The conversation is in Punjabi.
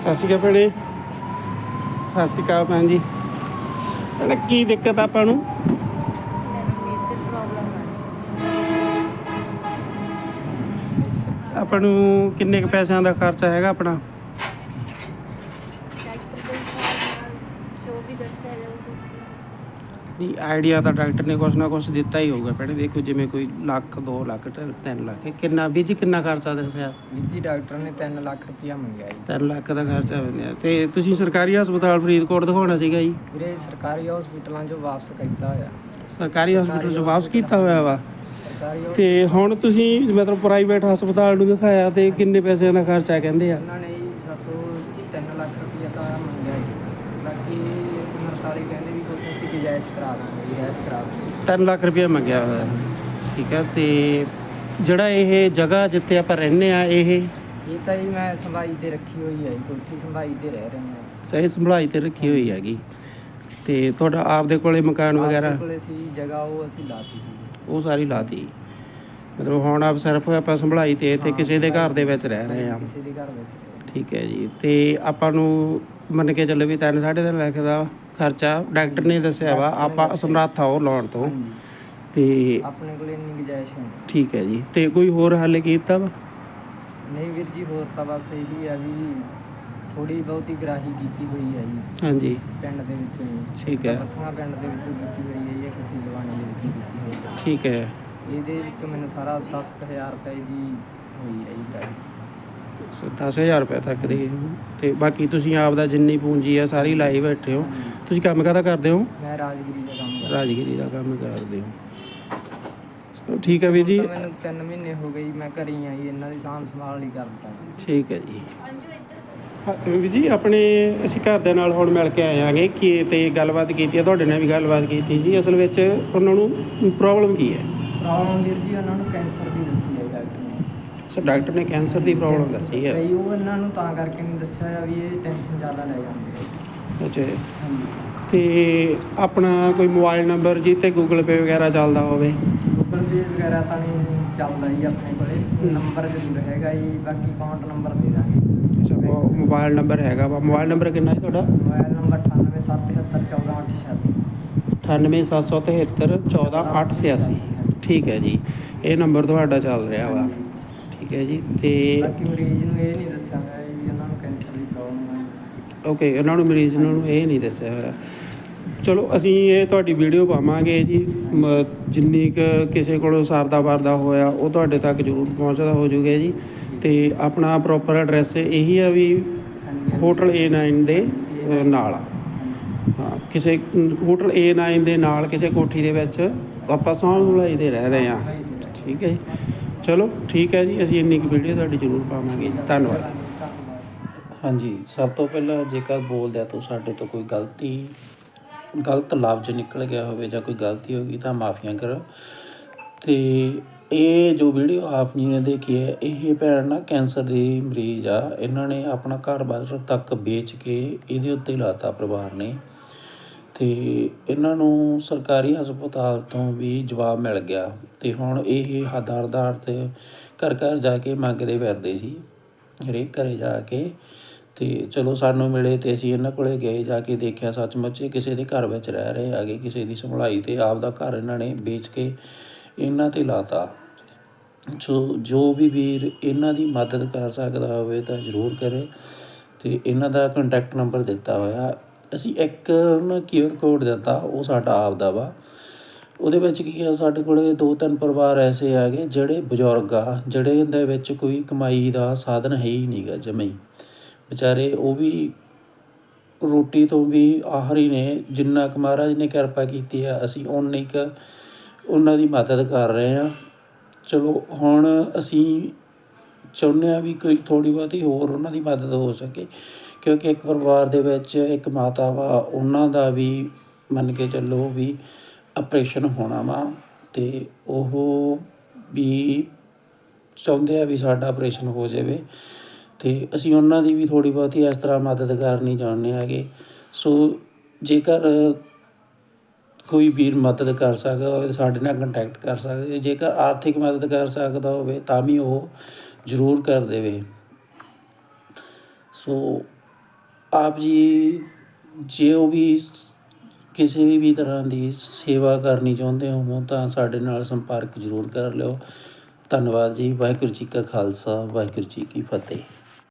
ਸਤਿ ਸ਼੍ਰੀ ਅਕਾਲ ਭੈਣੇ। ਸਤਿ ਸ਼੍ਰੀ ਅਕਾਲ ਭੈਣ ਜੀ। ਭੈਣੇ, ਕੀ ਦਿੱਕਤ ਆ ਆਪਾਂ ਨੂੰ? ਆਪਾਂ ਨੂੰ ਕਿੰਨੇ ਕੁ ਪੈਸਿਆਂ ਦਾ ਖਰਚਾ ਹੈਗਾ ਆਪਣਾ? ਜੋ ਵੀ ਦੱਸਿਆ ਜਾਊਗਾ ਨਹੀਂ ਆਈਡੀਆ ਤਾਂ ਡਾਕਟਰ ਨੇ ਕੁਛ ਨਾ ਕੁਛ ਦਿੱਤਾ ਹੀ ਹੋਊਗਾ ਭੈਣੇ। ਦੇਖੋ ਜਿਵੇਂ ਕੋਈ ਲੱਖ 2 ਲੱਖ 3 ਲੱਖ ਕਿੰਨਾ ਵੀ ਜੀ ਕਿੰਨਾ ਖਰਚਾ ਦੱਸਿਆ? ਵੀਰ ਜੀ ਡਾਕਟਰ ਨੇ 3 ਲੱਖ ਰੁਪਇਆ ਮੰਗਿਆ ਜੀ। 3 ਲੱਖ ਦਾ ਖਰਚਾ ਬਣਿਆ ਤੇ ਤੁਸੀਂ ਸਰਕਾਰੀ ਹਸਪਤਾਲ ਫਰੀਦਕੋਟ ਦਿਖਾਉਣਾ ਸੀਗਾ ਜੀ? ਵੀਰੇ ਸਰਕਾਰੀ ਹਸਪੀਟਲਾਂ 'ਚੋਂ ਵਾਪਸ ਕੀਤਾ ਹੋਇਆ। ਸਰਕਾਰੀ ਹਸਪਤਾਲ 'ਚ ਵਾਪਸ ਕੀਤਾ ਹੋਇਆ ਵਾ? ਤੇ ਹੁਣ ਤੁਸੀਂ ਮਤਲਬ ਪ੍ਰਾਈਵੇਟ ਹਸਪਤਾਲ ਨੂੰ ਦਿਖਾਇਆ ਤੇ ਕਿੰਨੇ ਪੈਸਿਆਂ ਦਾ ਖਰਚਾ ਕਹਿੰਦੇ ਆ? ਉਹਨਾਂ ਨੇ ਜੀ ਸਾਤੋਂ 3 ਲੱਖ ਰੁਪਇਆ ਤਾਂ ਮੰਗਿਆ ਜੀ ਬਾਕੀ ਸਿਮਰਤ ਵਾਲੇ ਕਹਿੰਦੇ ਵੀ ਕੁਛ ਅਸੀਂ ਗੁਜਾਇਸ਼ ਕਰਾ ਦਾਂਗੇ ਰਿਆਇਤ ਕਰਾ ਦਾਂਗੇ। 3 ਲੱਖ ਰੁਪਏ ਮੰਗਿਆ ਹੋਇਆ ਠੀਕ ਹੈ ਤੇ ਜਿਹੜਾ ਇਹ ਜਗ੍ਹਾ ਜਿੱਥੇ ਆਪਾਂ ਰਹਿੰਦੇ ਆ ਇਹ ਇਹ ਤਾਂ ਜੀ ਮੈਂ ਸੰਭਾਈ ਤੇ ਰੱਖੀ ਹੋਈ ਹੈ ਜੀ ਕੋਠੀ ਸੰਭਾਈ ਤੇ ਰਹਿ ਰਹੇ ਹਾਂ। ਸਹੀ ਸੰਭਲਾਈ ਤੇ ਰੱਖੀ ਹੋਈ ਹੈਗੀ। ਤੇ ਤੁਹਾਡਾ ਆਪਦੇ ਕੋਲੇ ਮਕਾਨ ਵਗੈਰਾ? ਆਪਣੇ ਕੋਲੇ ਸੀ ਜਗ੍ਹਾ ਉਹ ਅਸੀਂ ਲਾਤੀ ਸੀ। ਉਹ ਸਾਰੀ ਲਾਤੀ। ਮਤਲਬ ਹੁਣ ਆਪ ਸਿਰਫ ਆਪਾਂ ਸੰਭਲਾਈ ਤੇ ਤੇ ਕਿਸੇ ਦੇ ਘਰ ਦੇ ਵਿੱਚ ਰਹਿ ਰਹੇ ਆ ਕਿਸੇ ਦੇ ਘਰ ਵਿੱਚ ਠੀਕ ਹੈ ਜੀ ਤੇ ਆਪਾਂ ਨੂੰ ਮੰਨ ਕੇ ਚੱਲੋ ਵੀ 3 3.5 ਲੱਖ ਦਾ ਖਰਚਾ ਡਾਕਟਰ ਨੇ ਦੱਸਿਆ ਵਾ ਆਪਾਂ ਸਮਰੱਥ ਆ ਉਹ ਲਾਉਣ ਤੋਂ। ਤੇ ਆਪਣੇ ਕੋਲੇ ਇੰਨੀ ਗੁਜਾਇਸ਼ ਹੈ ਨਹੀਂ। ਠੀਕ ਹੈ ਜੀ। ਤੇ ਕੋਈ ਹੋਰ ਹੱਲ ਕੀਤਾ ਵਾ? ਨਹੀਂ ਵੀਰ ਜੀ ਹੋਰ ਤਾਂ ਬਸ ਇਹੀ ਆ ਵੀ ਥੋੜੀ ਬਹੁਤੀ ਗਰਾਹੀ ਕੀਤੀ ਹੋਈ ਹੈ ਜੀ। ਹਾਂਜੀ। ਪਿੰਡ ਦੇ ਵਿੱਚੋਂ ਹੀ। ਠੀਕ ਹੈ। ਬਸਵਾ ਪਿੰਡ ਦੇ ਵਿੱਚੋਂ ਕੀਤੀ ਹੋਈ ਹੈ ਜਾਂ ਕਿਸੇ ਲਵਾਣੇ ਦੇ ਵਿੱਚ ਕੀਤੀ ਹੋਈ ਹੈ ਠੀਕ ਹੈ। ਇਹਦੇ ਵਿੱਚੋਂ ਮੈਨੂੰ ਸਾਰਾ 10000 ਰੁਪਏ ਦੀ ਹੋਈ ਹੈ ਜੀ। ਗਰਾਹੀ 10000 ਰੁਪਏ ਤੱਕ ਦੀ। ਤੇ ਬਾਕੀ ਤੁਸੀਂ ਆਪ ਦਾ ਜਿੰਨੀ ਪੂੰਜੀ ਆ ਸਾਰੀ ਲਾਈ ਬੈਠੇ ਹੋ। ਤੁਸੀਂ ਕੰਮ ਕਾਹਦਾ ਕਰਦੇ ਹੋ? ਮੈਂ ਰਾਜਗੀਰੀ ਦਾ ਕੰਮ ਕਰਦਾ। ਰਾਜਗੀਰੀ ਦਾ ਕੰਮ ਕਰਦੇ ਹੋ। ਠੀਕ ਹੈ ਵੀਰ ਜੀ। ਤਾਂ ਮੈਨੂੰ 3 ਮਹੀਨੇ ਹੋ ਗਏ ਜੀ, ਮੈਂ ਘਰੇ ਹੀ ਆ ਜੀ ਇਹਨਾਂ ਦੀ ਸਾਂਭ ਸੰਭਾਲ ਨਹੀਂ ਕਰਦਾ ਠੀਕ ਹੈ ਜੀ। ਹਾਂ, ਵੀਰ ਜੀ ਆਪਣੇ ਅਸੀਂ ਘਰ ਦੇ ਨਾਲ ਹੁਣ ਮਿਲ ਕੇ ਆਏ ਆਂਗੇ। ਕਿ ਤੇ ਗੱਲਬਾਤ ਕੀਤੀ ਹੈ ਤੁਹਾਡੇ ਨਾਲ ਵੀ ਗੱਲਬਾਤ ਕੀਤੀ ਸੀ। ਅਸਲ ਵਿੱਚ ਉਹਨਾਂ ਨੂੰ ਪ੍ਰੋਬਲਮ ਕੀ ਹੈ? ਪ੍ਰੋਬਲਮ ਵੀਰ ਜੀ ਉਹਨਾਂ ਨੂੰ ਕੈਂਸਰ ਦੀ ਦੱਸੀ ਹੈ ਡਾਕਟਰ ਨੇ। ਸੋ ਡਾਕਟਰ ਨੇ ਕੈਂਸਰ ਦੀ ਪ੍ਰੋਬਲਮ ਦੱਸੀ ਹੈ। ਸਹੀ ਉਹ ਇਹਨਾਂ ਨੂੰ ਤਾਂ ਕਰਕੇ ਨਹੀਂ ਦੱਸਿਆ ਆ ਵੀ ਇਹ ਟੈਨਸ਼ਨ ਜ਼ਿਆਦਾ ਲੈ ਜਾਂਦੇ ਆ। ਅੱਛਾ। ਹਾਂਜੀ। ਤੇ ਆਪਣਾ ਕੋਈ ਮੋਬਾਈਲ ਨੰਬਰ ਜੀ ਤੇ ਗੂਗਲ ਪੇ ਵਗੈਰਾ ਚੱਲਦਾ ਹੋਵੇ? ਗੂਗਲ ਪੇ ਵਗੈਰਾ ਤਾਂ ਨਹੀਂ ਚੱਲਦਾ ਜੀ ਆਪਣੇ ਕੋਲੇ। ਨੰਬਰ ਜ਼ਰੂਰ ਹੈਗਾ ਜੀ ਬਾਕੀ ਅਕਾਊਂਟ ਨੰਬਰ ਦੇ ਦਾਂਗੇ। ਅੱਛਾ ਮੋਬਾਈਲ ਨੰਬਰ ਹੈਗਾ ਵਾ। ਮੋਬਾਈਲ ਨੰਬਰ ਕਿੰਨਾ ਹੈ ਤੁਹਾਡਾ? ਮੋਬਾਈਲ ਨੰਬਰ 9877141886 98773 14886 ਠੀਕ ਹੈ ਜੀ। ਇਹ ਨੰਬਰ ਤੁਹਾਡਾ ਚੱਲ ਰਿਹਾ ਵਾ। ਠੀਕ ਹੈ ਜੀ ਤੇ ਬਾਕੀ ਮਰੀਜ਼ ਨੂੰ ਇਹ ਨਹੀਂ ਦੱਸਿਆ ਹੋਇਆ ਜੀ ਵੀ ਉਹਨਾਂ ਨੂੰ ਕੈਂਸਰ ਦੀ ਪ੍ਰੋਬਲਮ ਹੈ। ਓਕੇ ਉਹਨਾਂ ਨੂੰ ਮਰੀਜ਼ ਨੂੰ ਇਹ ਨਹੀਂ ਦੱਸਿਆ ਹੋਇਆ। ਚਲੋ ਅਸੀਂ ਇਹ ਤੁਹਾਡੀ ਵੀਡੀਓ ਪਾਵਾਂਗੇ ਜੀ। ਮ- ਜਿੰਨੀ ਕੁ ਕਿਸੇ ਕੋਲੋਂ ਸਰਦਾ ਵਰਦਾ ਹੋਇਆ ਉਹ ਤੁਹਾਡੇ ਤੱਕ ਜ਼ਰੂਰ ਪਹੁੰਚਦਾ ਹੋ ਜਾਊਗਾ ਜੀ। ਤੇ ਆਪਣਾ ਪ੍ਰੋਪਰ ਐਡਰੈਸ ਇਹੀ ਆ ਵੀ ਹਾਂਜੀ ਹੋਟਲ A9 ਦੇ ਅ, ਨਾਲ ਆ। ਹਾਂ ਕਿਸੇ ਹੋਟਲ A9 ਦੇ ਨਾਲ ਕਿਸੇ ਕੋਠੀ ਦੇ ਵਿੱਚ ਆਪਾਂ ਸੌਂਭਲਾਈ ਦੇ ਰਹਿ ਰਹੇ ਹਾਂ। ਠੀਕ ਹੈ ਜੀ। ਚਲੋ, ਠੀਕ ਹੈ ਜੀ, ਅਸੀਂ ਇੰਨੀ ਕੁ ਵੀਡੀਓ ਤੁਹਾਡੀ ਜ਼ਰੂਰ ਪਾਵਾਂਗੇ ਜੀ। ਧੰਨਵਾਦ। ਹਾਂਜੀ, ਸਭ ਤੋਂ ਪਹਿਲਾਂ ਜੇਕਰ ਬੋਲਦਿਆਂ ਤੋਂ ਸਾਡੇ ਤੋਂ ਕੋਈ ਗਲਤੀ, ਗਲਤ ਲਫ਼ਜ਼ ਨਿਕਲ ਗਿਆ ਹੋਵੇ ਜਾਂ ਕੋਈ ਗਲਤੀ ਹੋ ਗਈ ਤਾਂ ਮਾਫੀਆਂ ਕਰੋ। ਤੇ ਇਹ ਜੋ ਵੀਡੀਓ ਆਪ ਜੀ ਨੇ ਦੇਖੀ ਹੈ, ਇਹ ਭੈਣ ਨਾ ਕੈਂਸਰ ਦੀ ਮਰੀਜ਼ ਆ। ਇਹਨਾਂ ਨੇ ਆਪਣਾ ਘਰ-ਬਾਰ ਤੱਕ ਵੇਚ ਕੇ ਇਹਦੇ ਉੱਤੇ ਲਾਤਾ ਪਰਿਵਾਰ ਨੇ। ਅਤੇ ਇਹਨਾਂ ਨੂੰ ਸਰਕਾਰੀ ਹਸਪਤਾਲ ਤੋਂ ਵੀ ਜਵਾਬ ਮਿਲ ਗਿਆ ਅਤੇ ਹੁਣ ਇਹ ਹਦਾਰਦਾਰ ਤੇ ਘਰ ਘਰ ਜਾ ਕੇ ਮੰਗਦੇ ਫਿਰਦੇ ਸੀ, ਹਰੇਕ ਘਰ ਜਾ ਕੇ। ਅਤੇ ਚਲੋ ਸਾਨੂੰ ਮਿਲੇ ਅਤੇ ਅਸੀਂ ਇਹਨਾਂ ਕੋਲ ਗਏ, ਜਾ ਕੇ ਦੇਖਿਆ ਸੱਚਮੁੱਚ ਇਹ ਕਿਸੇ ਦੇ ਘਰ ਵਿੱਚ ਰਹਿ ਰਹੇ ਹੈਗੇ, ਕਿਸੇ ਦੀ ਸੰਭਲਾਈ ਤੇ ਆਪਦਾ ਘਰ ਇਹਨਾਂ ਨੇ ਵੇਚ ਕੇ ਇਹਨਾਂ ਤੇ ਲਾਤਾ। ਸੋ ਜੋ ਵੀ ਵੀਰ ਇਹਨਾਂ ਦੀ ਮਦਦ ਕਰ ਸਕਦਾ ਹੋਵੇ ਤਾਂ ਜ਼ਰੂਰ ਕਰੇ ਅਤੇ ਇਹਨਾਂ ਦਾ ਕੰਟੈਕਟ ਨੰਬਰ ਦਿੱਤਾ ਹੋਇਆ ਅਸੀਂ ਇੱਕ ਨਾ ਕਿਊਆਰ ਕੋਡ ਦਿੱਤਾ, ਉਹ ਸਾਡਾ ਆਪਦਾ ਵਾ। ਉਹਦੇ ਵਿੱਚ ਕੀ ਆ, ਸਾਡੇ ਕੋਲੇ ਦੋ ਤਿੰਨ ਪਰਿਵਾਰ ਐਸੇ ਆ ਗਏ ਜਿਹੜੇ ਬਜ਼ੁਰਗ ਆ, ਜਿਹੜੇ ਦੇ ਵਿੱਚ ਕੋਈ ਕਮਾਈ ਦਾ ਸਾਧਨ ਹੈ ਹੀ ਨਹੀਂਗਾ ਜਮਈ ਵਿਚਾਰੇ ਉਹ ਵੀ ਰੋਟੀ ਤੋਂ ਵੀ ਆਹਰੀ ਨੇ, ਜਿੰਨਾ ਕੁ ਮਹਾਰਾਜ ਨੇ ਕਿਰਪਾ ਕੀਤੀ ਆ, ਅਸੀਂ ਉਨੀ ਕੁ ਉਹਨਾਂ ਦੀ ਮਦਦ ਕਰ ਰਹੇ ਆ। ਚਲੋ, ਹੁਣ ਅਸੀਂ ਚਾਹੁੰਦੇ ਆ ਵੀ ਕੋਈ ਥੋੜੀ ਬਹੁਤੀ ਹੋਰ ਉਹਨਾਂ ਦੀ ਮਦਦ ਹੋ ਸਕੇ। ਕਿਉਂਕਿ ਇੱਕ ਪਰਿਵਾਰ ਦੇ ਵਿੱਚ ਇੱਕ ਮਾਤਾ ਵਾ, ਉਹਨਾਂ ਦਾ ਵੀ ਮੰਨ ਕੇ ਚੱਲੋ ਵੀ ਆਪਰੇਸ਼ਨ ਹੋਣਾ ਵਾ ਅਤੇ ਉਹ ਵੀ ਚਾਹੁੰਦੇ ਆ ਵੀ ਸਾਡਾ ਆਪਰੇਸ਼ਨ ਹੋ ਜਾਵੇ ਅਤੇ ਅਸੀਂ ਉਹਨਾਂ ਦੀ ਵੀ ਥੋੜ੍ਹੀ ਬਹੁਤੀ ਇਸ ਤਰ੍ਹਾਂ ਮਦਦ ਕਰਨੀ ਚਾਹੁੰਦੇ ਹੈਗੇ। ਸੋ ਜੇਕਰ ਕੋਈ ਵੀਰ ਮਦਦ ਕਰ ਸਕਦਾ ਹੋਵੇ ਤਾਂ ਸਾਡੇ ਨਾਲ ਕੰਟੈਕਟ ਕਰ ਸਕਦੇ ਜੇਕਰ ਆਰਥਿਕ ਮਦਦ ਕਰ ਸਕਦਾ ਹੋਵੇ, ਤਾਂ ਵੀ ਉਹ ਜ਼ਰੂਰ ਕਰ ਦੇਵੇ। ਸੋ ਆਪ ਜੀ ਜੇ ਉਹ ਵੀ ਕਿਸੇ ਵੀ ਤਰ੍ਹਾਂ ਦੀ ਸੇਵਾ ਕਰਨੀ ਚਾਹੁੰਦੇ ਹੋ ਤਾਂ ਸਾਡੇ ਨਾਲ ਸੰਪਰਕ ਜ਼ਰੂਰ ਕਰ ਲਿਓ। ਧੰਨਵਾਦ ਜੀ, ਵਾਹਿਗੁਰੂ ਜੀ ਕਾ ਖਾਲਸਾ, ਵਾਹਿਗੁਰੂ ਜੀ ਕੀ ਫਤਿਹ।